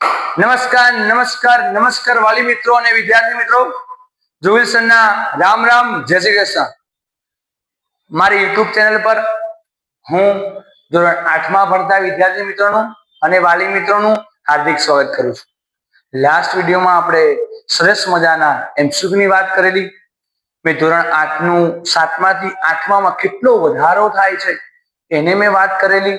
નમસ્કાર નમસ્કાર નમસ્કાર વાલી મિત્રો અને વિદ્યાર્થી મિત્રો. ધ્રુવિલ રામ રામ, જય શ્રી કૃષ્ણ. મારી યુટ્યુબ ચેનલ પર હું ધોરણ આઠમાં ભણતા વિદ્યાર્થી મિત્રોનું અને વાલી મિત્રોનું હાર્દિક સ્વાગત કરું છું. લાસ્ટ વિડીયોમાં આપણે સરસ મજાના એમસીક્યુની વાત કરેલી. મેં ધોરણ આઠનું સાતમાંથી આઠમામાં કેટલો વધારો થાય છે, એને મેં વાત કરેલી.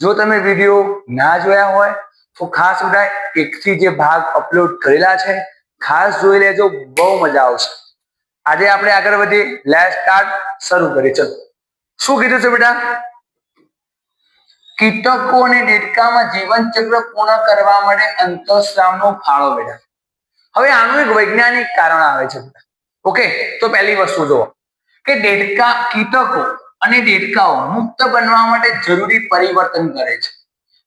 જો તમે વીડિયો ના જોયા હોય તો ખાસ બધા એકથી જે ભાગ અપલોડ કરેલા છે, ખાસ જોઈ લેજો, બહુ મજા આવશે. આજે આપણે આગળ વધીએ લેટ સ્ટાર્ટ શરૂ કરીએ. ચલો. શું કીધું છે બેટા? કીટકો અને દેડકામાં જીવન ચક્ર પૂર્ણ કરવા માટે અંતઃસ્રાવનો ફાળો બેટા. હવે આનું એક વૈજ્ઞાનિક કારણ આવે છે બેટા. ઓકે, તો પહેલી વસ્તુ જુઓ. કે દેડકા કીટકો અને દેડકાઓ મુક્ત બનવા માટે જરૂરી પરિવર્તન કરે છે.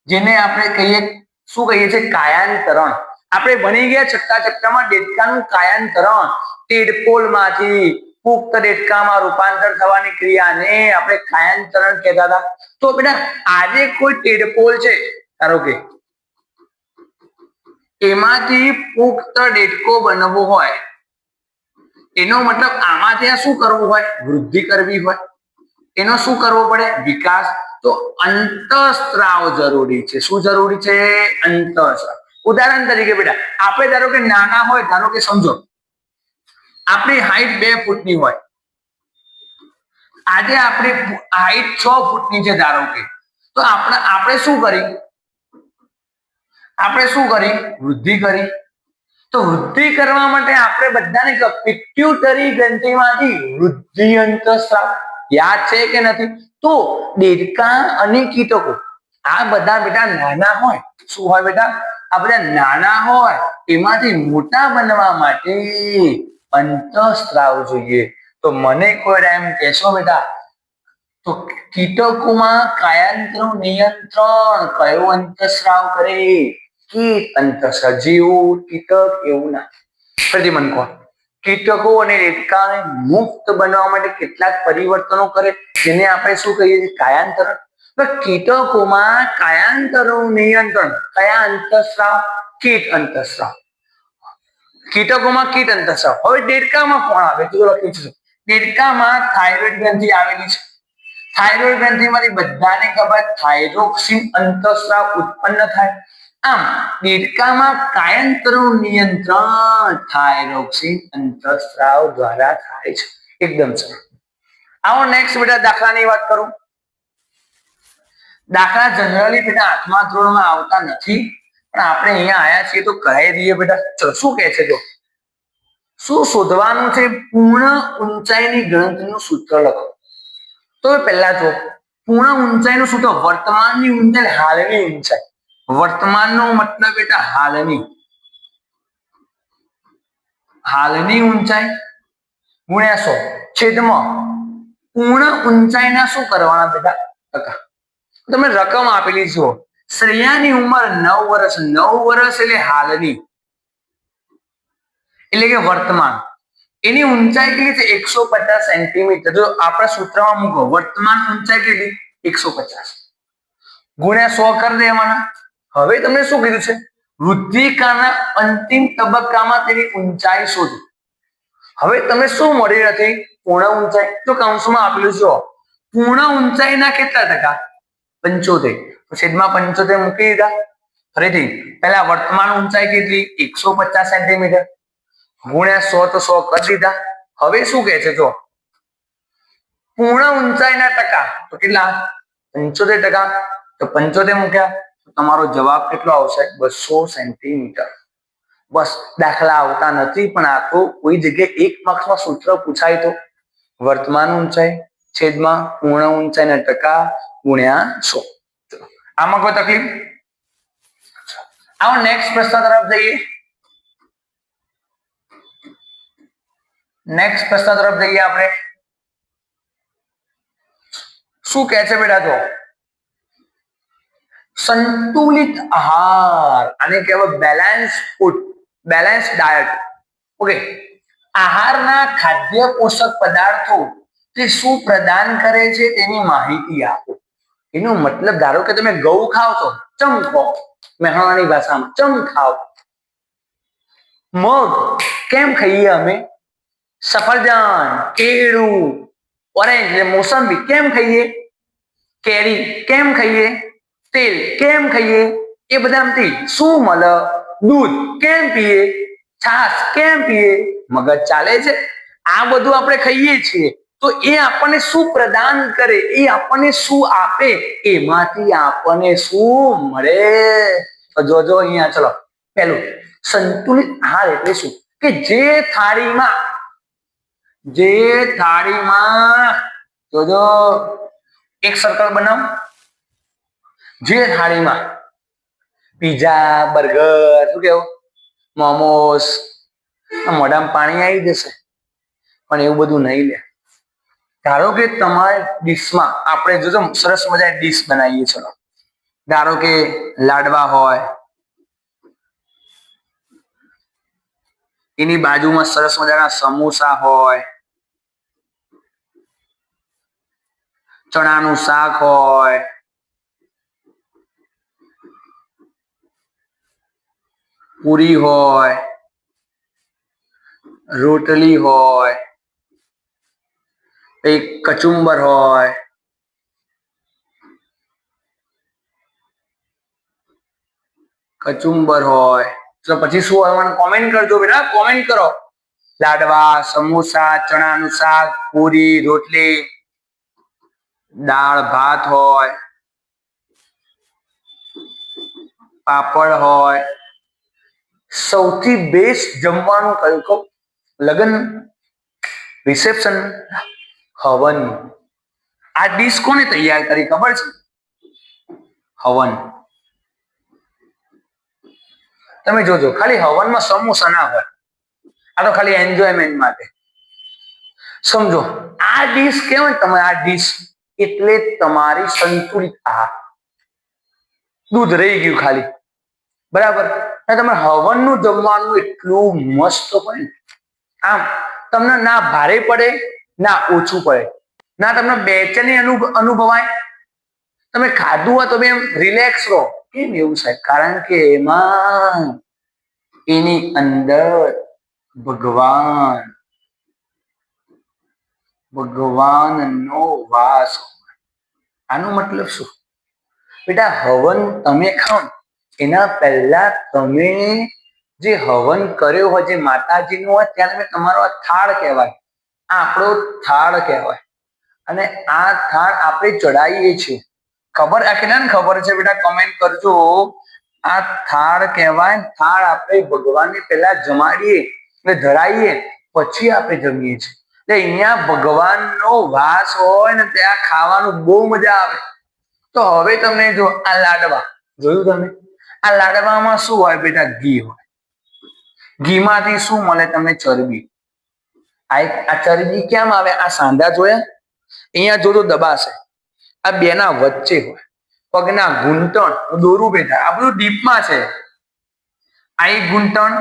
જેને આપણે કહીએ શું કહીએ છીએ? કાયાંતરણ. આપણે બની ગયા છઠ્ઠા ચટ્ટામાં ડેટકાનું કાયાંતરણ. ટેડપોલમાંથી પુખ્ત ડેટકામાં રૂપાંતર થવાની ક્રિયાને આપણે કાયાંતરણ કહેતા હતા. તો બેટા, આજે કોઈ ટેડપોલ છે? ધારો કે એમાંથી પુખ્ત ડેટકો બનવો હોય, એનો મતલબ આમાં ત્યાં શું કરવું હોય? વૃદ્ધિ કરવી હોય. એનો શું કરવો પડે? વિકાસ તો અંતસ્ત્રાવ જરૂરી છે. શું જરૂરી છે? અંતસ્ત્રાવ. ઉદાહરણ તરીકે બેટા આપણે ધારો કે નાના હોય, ધારો કે સમજો, આપણી હાઈટ બે ફૂટની હોય. આજે આપણી હાઈટ છ ફૂટની છે ધારો કે. તો આપણે આપણે શું કરી? આપણે શું કરી? વૃદ્ધિ કરી. તો વૃદ્ધિ કરવા માટે આપણે બધાને પિટ્યુટરી ગ્રંથિમાંથી વૃદ્ધિ અંતસ્ત્રાવ. યાદ છે કે નથી? તો દેડકા અને કીટકો, આ બધા બેટા નાના હોય, શું હોય બેટા? આપણે નાના હોય, એમાંથી મોટા બનવા માટે અંતસ્ત્રાવ જોઈએ. તો મને કોઈ એમ કહેશો બેટા, તો કીટકોમાં કાયાંતર નિયંત્રણ કયો અંતસ્રાવ કરે? કીટ અંતઃ જેવું કીટક એવું ના. ફરીથી કોણ કીટકો અને રેટકાને મુક્ત બનવા માટે કેટલાક પરિવર્તનો કરે, જેને આપણે શું કહીએ છીએ? કાયાંતરણ. કીટકોમાં કાયાંતરનું નિયંત્રણ, કયા અંતસ્રાવ કીટ અંતસ્રાવ કીટકોમાં કીટ અંતસ્રાવ હવે દેડકામાં કોણ આવે? તો લખ્યું છે. દેડકામાં થાઇરોઇડ ગ્રંથિ આવેલી છે. થાઇરોઇડ ગ્રંથિમાંથી બધાને ખબર, થાઇરોક્સિન અંતસ્રાવ ઉત્પન્ન થાય. આમ દેડકામાં કાયંતરનું નિયંત્રણ થાઇરોક્સિન અંતસ્રાવ દ્વારા થાય છે. એકદમ સરળ. આવો નેક્સ્ટ બેટા દાખલાની વાત કરું. દાખલા જનરલી બેટા આઠમા ધોરણમાં આવતા નથી, પણ આપણે અહીંયા આયા છીએ તો કહી દઈએ બેટા. ચલો, શું કહે છે જો? શું શોધવાનું છે? પૂર્ણ ઊંચાઈની ગણતરીનું સૂત્ર લખો. તો પહેલા જો પૂર્ણ ઊંચાઈનું સૂત્ર વર્તમાનની ઊંચાઈ, હાલની ઊંચાઈ. વર્તમાનનો મતલબ બેટા હાલની. હાલની ઊંચાઈ ગુણ્યા સો. છેદમાં પૂર્ણ ઊંચાઈના શું કરવાના બેટા? ટકા. તમે રકમ આપેલી છો શ્રેયાની ઉંમર નવ વર્ષ. નવ વર્ષ એટલે હાલની. એટલે કે વર્તમાન. એની ઊંચાઈ કેટલી છે? એકસો પચાસ સેન્ટીમીટર. જો આપણા સૂત્રમાં મૂકો, વર્તમાન ઊંચાઈ કેટલી? એકસો પચાસ. ગુણ્યા સો કરી દેવાના હવે તમને શું કીધું છે? વૃદ્ધિકાના અંતિમ તબક્કામાં તેની ઊંચાઈ શોધો. હવે તમે શું મળી નથી? પૂર્ણ ઊંચાઈ. તો કૌંસમાં આપેલું છે પૂર્ણ ઊંચાઈના કેટલા ટકા? પંચોતેર. છેદમાં પંચોતેર મૂકી દીધા. ફરીથી, પહેલા વર્તમાન ઊંચાઈ કેટલી? એકસો પચાસ સેન્ટીમીટર. ગુણ્યા સો તો સો કરી દીધા. હવે શું કહે છે જો પૂર્ણ ઊંચાઈના ટકા. તો કેટલા? પંચોતેર ટકા. તો પંચોતેર મૂક્યા. તમારો જવાબ કેટલો આવશે? બસો સેન્ટીમીટર. બસ, દાખલા આવતા નથી, પણ આ તો કોઈ જગ્યાએ એક માર્ક્સમાં સૂત્ર પૂછાય તો. વર્તમાન ઊંચાઈ, છેદમાં પૂર્ણ ઊંચાઈના ટકા ગુણ્યા સો. આમાં કોઈ તકલીફ? આવો નેક્સ્ટ પ્રશ્ન તરફ જઈએ. નેક્સ્ટ પ્રશ્ન તરફ જઈએ આપણે. શું કહે છે બેટા તો? સંતુલિત આહાર આને કહેવાય balance food balance diet okay આહારના ખાદ્ય પોષક પદાર્થો તે શું પ્રદાન કરે છે તેની માહિતી આપો. એનો મતલબ ધારો કે તમે ઘઉં ખાવ છો, ચમ ખો મહેણાની ભાષામાં, ચમ ખાવ. મગ, કેમ ખાઈએ અમે? સફરજન, કેળું, ઓરેન્જ મોસંબી, કેમ ખાઈએ? કેરી, કેમ ખાઈએ? તેલ કેમ ખાઈએ? એ બધામાંથી શું મળે? દૂધ કેમ પીએ? છાશ કેમ પીએ? મગજ ચાલે છે? આ બધું આપણે ખાઈએ છીએ. તો એ આપણને શું પ્રદાન કરે? એ આપણને શું આપે? એમાંથી આપણને શું મળે? જોજો અહીંયા, ચલો. પેલું સંતુલિત આહાર એટલે શું? કે જે થાળીમાં જે થાળીમાં, જોજો. એક સર્કલ બનાવ. જે થાળીમાં પીઝા બર્ગર શું કેવું મોમોસ મોઢામાં પાણી આવી જશે, પણ એવું બધું નહીં લે. ધારો કે તમારી ડીશમાં આપણે જોજો, સરસ મજા ડીશ બનાવીએ, ચલો. ધારો કે લાડવા હોય, એની બાજુમાં સરસ મજાના સમોસા હોય, ચણાનું શાક હોય પૂરી હોય, રોટલી હોય, એક કચુંબર હોય કચુંબર હોય. તો પછી શું મને કોમેન્ટ કરજો બેટા કોમેન્ટ કરો. લાડવા, સમોસા, ચણાનું શાક, પૂરી, રોટલી, દાળ, ભાત હોય, પાપડ હોય સૌથી બેસ્ટ જમવાનું કયું કહું? લગ્ન રિસેપ્શન હવન. આ ડીશ કોને તૈયાર કરી ખબર છે? હવન. તમે જોજો, ખાલી હવનમાં સમોસા ના હોય. આ તો ખાલી એન્જોયમેન્ટ માટે. સમજો, આ ડીશ કેવાય તમે આ ડીશ એટલે તમારી સંતુલિત આહાર. દૂધ રહી ગયું ખાલી. બરાબર? તમે હવનનું જમવાનું એટલું મસ્ત હોય ને. આમ, તમને ના ભારે પડે, ના ઓછું પડે. ના તમને બેચેની અનુભવાય. તમે ખાધું હોય તો એમ રિલેક્સ રહો. કેમ એવું સાહેબ? કારણ કે એમાં એની અંદર ભગવાન, ભગવાનનો વાસ. આનો મતલબ શું? બેટા, હવન તમે ખાઓ એના પહેલા તમે જે હવન કર્યો હોય, જે માતાજીનું હોય, ત્યારે તમે તમારો આ થાળ કહેવાય. આ આપણો થાળ કહેવાય. અને આ થાળ આપણે ચડાવીએ છીએ. ખબર? આ કેટલાને ખબર છે બેટા? કમેન્ટ કરજો. આ થાળ કહેવાય. થાળ આપણે ભગવાનને પહેલા જમાડીએ એટલે ધરાઈએ, પછી આપણે જમીએ છીએ. એટલે અહીંયા ભગવાનનો વાસ હોય ને ત્યાં ખાવાનું બહુ મજા આવે. તો હવે તમને જો આ લાડવા, જોયું તમે આ લાડવામાં શું હોય બેટા? ઘી હોય. ઘીમાંથી શું મળે તમને ચરબી? આ ચરબી કેમ આવે? આ સાંધા જોયા? અહીંયા જોજો દબાશે. આ બેના વચ્ચે હોય. પગના ઘૂંટણ દોરું બેટા. આ બધું ડીપમાં છે. આ એક ઘૂંટણ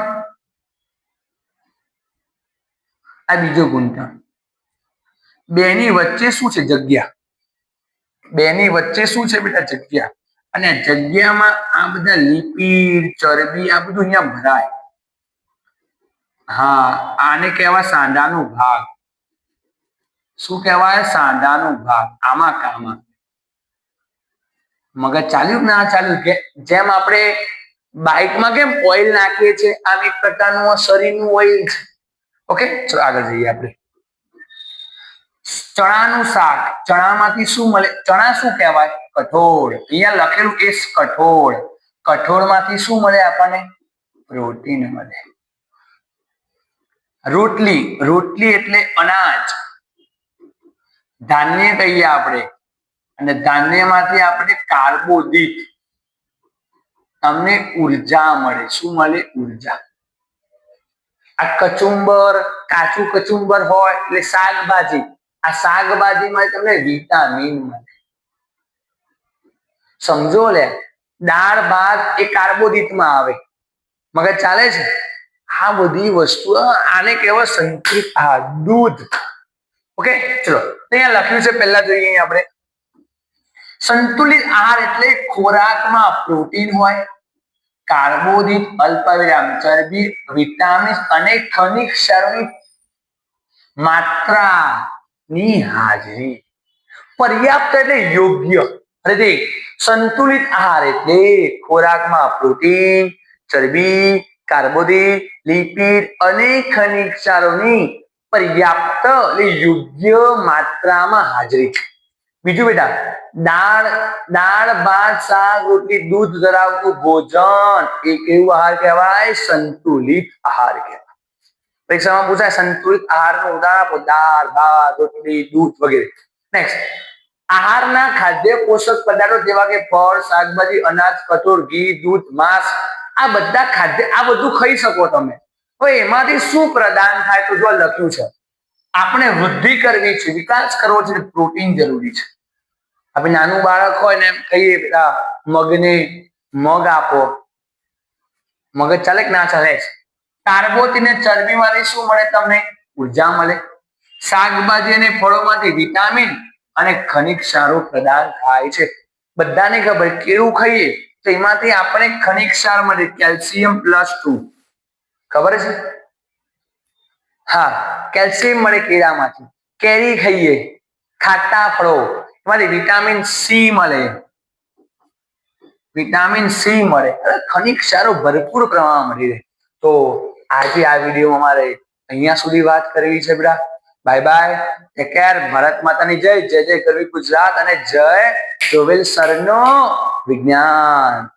આ બીજો ઘૂંટણ બેની વચ્ચે શું છે? જગ્યા. બેની વચ્ચે શું છે બેટા? જગ્યા. અને જગ્યામાં આ બધા લિપિડ, ચરબી, આ બધું અહીંયા ભરાય. હા, આને કહેવાય સાંધાનો ભાગ. શું કહેવાય? સાંધાનો ભાગ. આમાં કામાં. મગજ ચાલ્યું ના ચાલ્યું? જેમ આપણે બાઇકમાં કેમ ઓઇલ નાખીએ છીએ, આમ એક પ્રકારનું શરીરનું ઓઇલ છે. ઓકે, ચલો આગળ જઈએ આપણે. ચણાનું શાક. ચણામાંથી શું મળે? ચણા શું કહેવાય? કઠોળ. અહીંયા લખેલું કે કઠોળ. કઠોળમાંથી શું મળે આપણને? પ્રોટીન મળે. રોટલી. રોટલી એટલે અનાજ. ધાન્ય કહીએ આપણે. અને ધાન્યમાંથી આપણે કાર્બોદિત. તમને ઊર્જા મળે. શું મળે? ઊર્જા. આ કચુંબર, કાચું કચુંબર હોય એટલે શાકભાજી. આ શાકભાજીમાં તમને વિટામિન મળે. સમજો લે, દાળ, ભાત એ કાર્બોદિતમાં આવે. મગજ ચાલે છે? આ બધી વસ્તુ આને કહેવાય સંતૃપ્ત આહાર, દૂધ. ઓકે? ચલો, અહીંયા લખ્યું છે, પહેલા જોઈએ આપણે. સંતુલિત આહાર એટલે ખોરાકમાં પ્રોટીન હોય, કાર્બોદિત, અલ્પવિરામ, ચરબી વિટામિન અને ખનિજ ક્ષારોની માત્રાની હાજરી પર્યાપ્ત એટલે યોગ્ય. સંતુલિત આહાર એટલે ખોરાકમાં પ્રોટીન, ચરબી, કાર્બોદિત, લિપિડ અને ખનિજ ક્ષારોની પર્યાપ્ત એટલે યોગ્ય માત્રામાં હાજરી. બીજું બેટા, દાળ દાળ, ભાત, શાક, રોટલી, દૂધ ધરાવતું ભોજન એ કેવું આહાર કહેવાય, સંતુલિત આહાર કહેવાય. પરીક્ષામાં પૂછાય, સંતુલિત આહારનું ઉદાહરણ આપો, દાળ, ભાત, રોટલી, દૂધ વગેરે. નેક્સ્ટ આહારના ખાદ્ય પોષક પદાર્થો જેવા કે ફળ, શાકભાજી, અનાજ, કઠોળ, ઘી, દૂધ, માંસ, આ બધા ખાદ્ય, આ બધું ખાઈ શકો તમે. હવે એમાંથી શું પ્રદાન થાય તો જો લખ્યું છે. આપણે વૃદ્ધિ કરવી છે, વિકાસ કરવો છે, પ્રોટીન જરૂરી છે. આપણે નાનું બાળક હોય ને એમ કહીએ, પેલા મગને મગ આપો. મગજ ચાલે કે ના ચાલે? કાર્બોદિત ને ચરબી માંથી શું મળે તમને? ઊર્જા મળે. શાકભાજી અને ફળોમાંથી વિટામિન અને ખનિજ ક્ષારો પ્રદાન થાય છે. બધાને ખબર, કેળું ખાઈએ તો એમાંથી આપણે ખનિજ સાર મળે, કેલ્શિયમ પ્લસ ટુ. ખબર છે? હા, કેલ્શિયમ મળે કેળામાંથી. કેરી ખાઈએ, ખાટા ફળો. એમાંથી વિટામિન સી મળે. વિટામિન સી મળે. ખનિજ ક્ષારો ભરપૂર પ્રમાણમાં મળી રહે. તો આજે આ વિડીયોમાં અમારે અહીંયા સુધી વાત કરવી છે બેટા. Bye bye take care Bharat માતાની જય. જય જય કરવી ગુજરાત અને જય જોવેલ સરનો વિજ્ઞાન.